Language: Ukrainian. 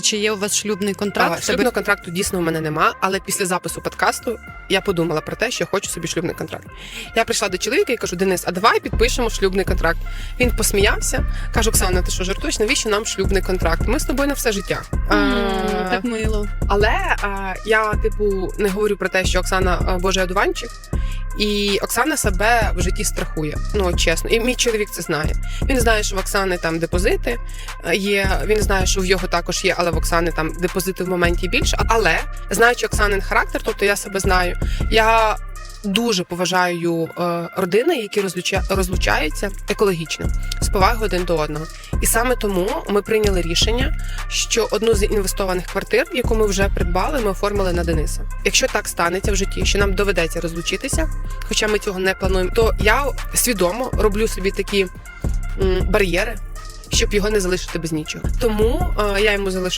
Чи є у вас шлюбний контракт? А, шлюбного контракту дійсно у мене нема, але після запису подкасту я подумала про те, що я хочу собі шлюбний контракт. Я прийшла до чоловіка і кажу: Денис, а давай підпишемо шлюбний контракт. Він посміявся, каже: Оксана, ти що жартуєш? Навіщо нам шлюбний контракт? Ми з тобою на все життя. А, Так мило. Але а, я, типу, не говорю про те, що Оксана а, Божий одуванчик, і Оксана себе в житті страхує. Ну чесно, і мій чоловік це знає. Він знає, що в Оксани там депозити е, є. Він знає, що в його також є, але в Оксани там депозити в моменті більше. Але знаючи Оксанин характер, тобто я себе знаю, я. Дуже поважаю е, родини, які розлуча... розлучаються екологічно з повагою один до одного. І саме тому ми прийняли рішення, що одну з інвестованих квартир, яку ми вже придбали, ми оформили на Дениса. Якщо так станеться в житті, що нам доведеться розлучитися, хоча ми цього не плануємо, то я свідомо роблю собі такі бар'єри, щоб його не залишити без нічого. Тому е, я йому залишаю.